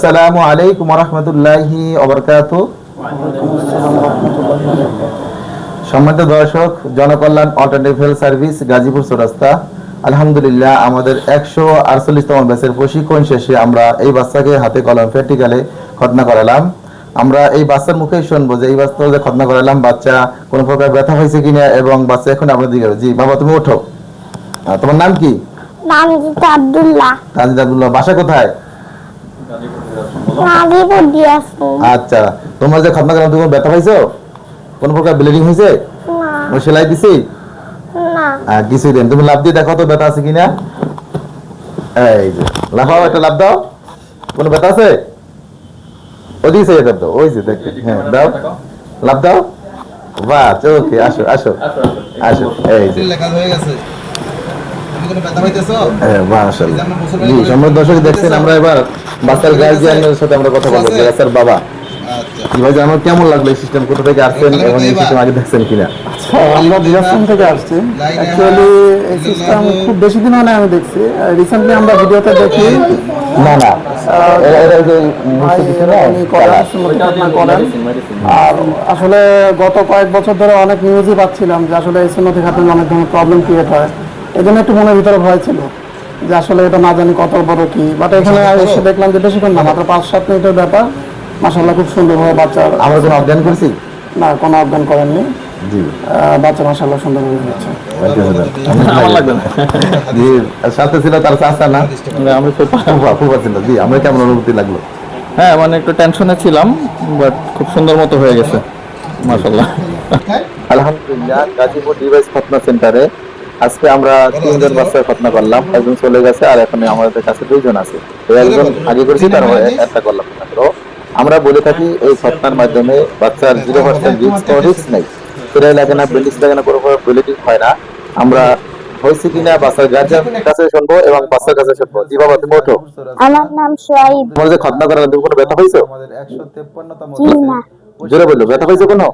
আসসালামু আলাইকুম রহমতুল্লাহি অবরকাত সম্মানিত দর্শক Janakalyan alternative health service Gazipur Chowrasta. আলহামদুলিল্লাহ আমাদের একশো আটচল্লিশতম ব্যাচের প্রশিক্ষণ শেষে আমরা এই বাচ্চাকে হাতে কলম প্র্যাকটিক্যালে খতনা করালাম। আমরা এই বাচ্চার মুখেই শুনব যে এই বাচ্চা যে খতনা করালাম বাচ্চা কোনো প্রকার ব্যথা হয়েছে কিনা এবং বাচ্চা এখন আপনার দিকে জি বাবা তুমি ওঠো। তোমার নাম কি? আব্দুল্লাহ। আব্দুল্লাহ বাসা কোথায়? আচ্ছা তোমার যে খতনা করলাম তুমি ব্যথা পাইছো? কোন প্রকার ব্লিডিং হয়েছে? ও সেলাই দিছি? হ্যাঁ কিছুই দেন তুমি লাভ দিয়ে দেখো তো ব্যথা আছে কিনা। এই যে লাফাও একটা লাভ দাও। কোনো ব্যথা আছে? ওদিকে দাও। ওই যে দেখ হ্যাঁ দাও। লাভ দাও। বাহ ওকে আসো আসো। আসো এই যে। লেখা হয়ে গেছে। তুমি কোনো ব্যথা পাইতেছো? হ্যাঁ সম্মানিত দর্শক দেখছেন আমরা এবার বাচ্চার গার্জিয়ানের সাথে আমরা কথা বলব যে বাচ্চার বাবা আচ্ছা। ভাই আমার কেমন লাগল এই সিস্টেম কোথা থেকে আসছেন এবং এই সিস্টেম আগে দেখছেন কিনা? আমরা দিনাজপুর থেকে আসছি। অ্যাকচুয়ালি এই সিস্টেম খুব বেশি দিন হয় আমি দেখছি। রিসেন্টলি আমরা ভিডিওতে দেখি। না না। আর আসলে গত কয়েক বছর ধরে অনেক নিউজই পাচ্ছিলাম যে আসলে এই সুন্নতি ঘটনার অনেক ধরনের প্রবলেম ক্রিয়েট হয়। এই জন্য একটু মনের ভিতরে ভয় ছিল। যে আসলে এটা না জানি কত বড় কি বাট এখানে এসে দেখলাম যে বেশিক্ষণ না মাত্র পাঁচ সাত মিনিটের ব্যাপার। মাসাল্লাহ খুব সুন্দরভাবে বাচ্চার আমরা কোনো অজ্ঞান করছি? না কোনো অজ্ঞান করেননি। জি। বাচ্চা মাসাল্লাহ সুন্দরভাবে হচ্ছে আমার লাগবে না। জি সাথে ছিল তার চাচা না? আমরা খুব ফুফা ফুফা জি আমার কেমন অনুভূতি লাগল? হ্যাঁ মানে একটু টেনশনে ছিলাম বাট খুব সুন্দর মতো হয়ে গেছে। মাশাল্লাহ আলহামদুলিল্লাহ গাজীপুর ডিভাইস খতনা সেন্টারে আজকে আমরা তিনজন বাচ্চার খতনা করলাম একজন চলে গেছে আর এখন আমাদের কাছে দুইজন আছে। তো একজন আগে করেছি তারপরে একটা করলাম। মাত্র আমরা বলে থাকি এই খতনার মাধ্যমে বাচ্চার জিরো পার্সেন্ট রিস্ক কোনো রিস্ক নেই। সেটাই লাগে না বেলিস লাগে না কোনো বেলিটিং হয় না। আমরা হয়েছে কিনা বাচ্চার গার্জিয়ান কাছে শুনব এবং বাচ্চার কাছে শুনব। জি বাবা তুমি ওঠো। আমার নাম সোয়াইব তোমার যে খতনা করার তুমি কোনো ব্যথা জোরে বলল ব্যথা হয়েছে কোনো?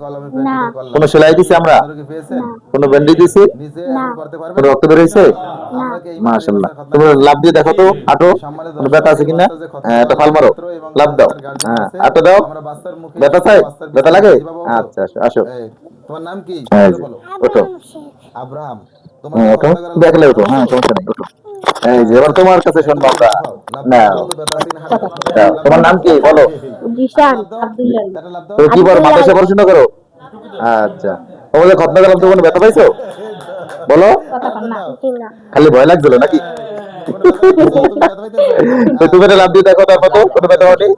না। কোনো সেলাই দিছি আমরা? কোনো ব্যান্ডেজ দিছি কোনো রক্ত বের হয়েছে মাশাআল্লাহ। তুমি লাভ দিয়ে দেখো তো আটো কোনো ব্যথা আছে কিনা? হ্যাঁ একটা ফাল মারো লাভ দাও। হ্যাঁ আটো দাও। ব্যথা চাই ব্যথা লাগে? আচ্ছা আসো। আসো তোমার নাম কি? হ্যাঁ ওঠো। আব্রাহাম হ্যাঁ, দেখলে ওঠো। হ্যাঁ সমস্যা নেই ওঠো। এই যে এবার তোমার কাছে শুনব আমরা। না তোমার নাম কি? বলো। জিশান আব্দুল্লাহ। তুমি কি বলো? মাদ্রাসা পড়াশোনা করো? আচ্ছা। তোমাদের খতনা গেলাম তো কোনো ব্যথা পাইছো? বলো। খালি ভয় লাগছিল নাকি? তো তুমি লাভ দিয়ে দেখো তারপর তো কোনো ব্যথা হয়নি?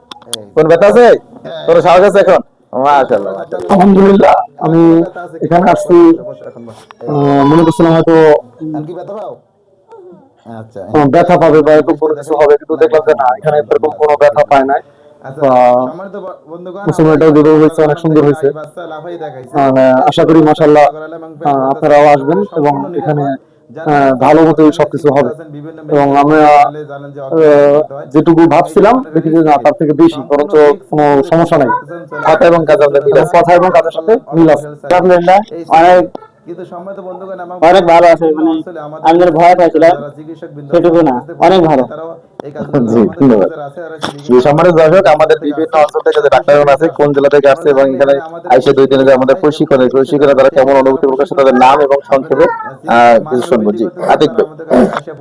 কোন ব্যথা আছে? কোনো সাহস আছে এখন? আলহামদুলিল্লাহ আমি এখানে আসছি। মনে করছিলাম হয়তো ব্যথা আচ্ছা পাবে বা এরকম কোনো কিছু হবে কিন্তু দেখলাম যে না এখানে এরকম কোনো ব্যথা পায় নাই। আচ্ছা মুসলমানটাও হয়েছে অনেক সুন্দর হয়েছে। আশা করি মাসাল্লাহ আপনারাও আসবেন এবং এখানে ভালো মতো সবকিছু হবে। এবং আমরা যেটুকু ভাবছিলাম দেখি যে না তার থেকে বেশি বরঞ্চ কোনো সমস্যা নাই। কথা এবং কাজ। কথা এবং কাজের সাথে মিল আছে। আলহামদুলিল্লাহ অনেক কিন্তু সম্মানিত বন্ধুগণ আমার অনেক ভালো আছে মানে ভয় পাইছিলাম সেটুকু না অনেক ভালো। তারাও এই কাজগুলো জি, আমাদের ধন্যবাদ। যারা আছে, তারা জি, সম্মানিত দর্শক আমাদের বিভিন্ন অঞ্চল থেকে যে ডাক্তারগণ আছে কোন জেলা থেকে আসছে এবং এখানে আইসে দুই দিনে আমাদের প্রশিক্ষণ প্রশিক্ষণে তারা কেমন অনুভূতি প্রকাশ তাদের নাম এবং সংক্ষেপে কিছু শুনব। জি আতিক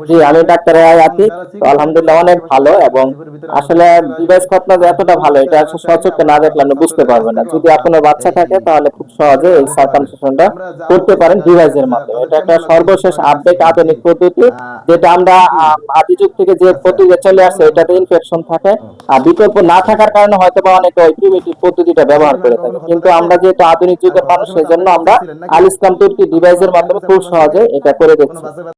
জি আমি ডাক্তার আতিক আলহামদুলিল্লাহ অনেক ভালো এবং আসলে ডিভাইস খতনা যে এতটা ভালো এটা আসলে সচক্ষে না দেখলে আপনি বুঝতে পারবেন না। যদি আপনার বাচ্চা থাকে তাহলে খুব সহজে এই সার্কামসিশনটা করতে পারেন ডিভাইসের মাধ্যমে। এটা একটা সর্বশেষ আপডেট আধুনিক পদ্ধতি যেটা আমরা আম, আদি যুগ থেকে যে পদ্ধতি চলে আসে, এটাতে ইনফেকশন থাকে। আর বিকল্প না থাকার কারণে হয়তো বা অনেকে ওই প্রিমেটিভ পদ্ধতিটা ব্যবহার করে থাকে। কিন্তু আমরা যেহেতু আধুনিক যুগের মানুষ সেই জন্য আমরা আল ইসলাম তুর্কি ডিভাইসের মাধ্যমে খুব সহজে এটা করে দিচ্ছি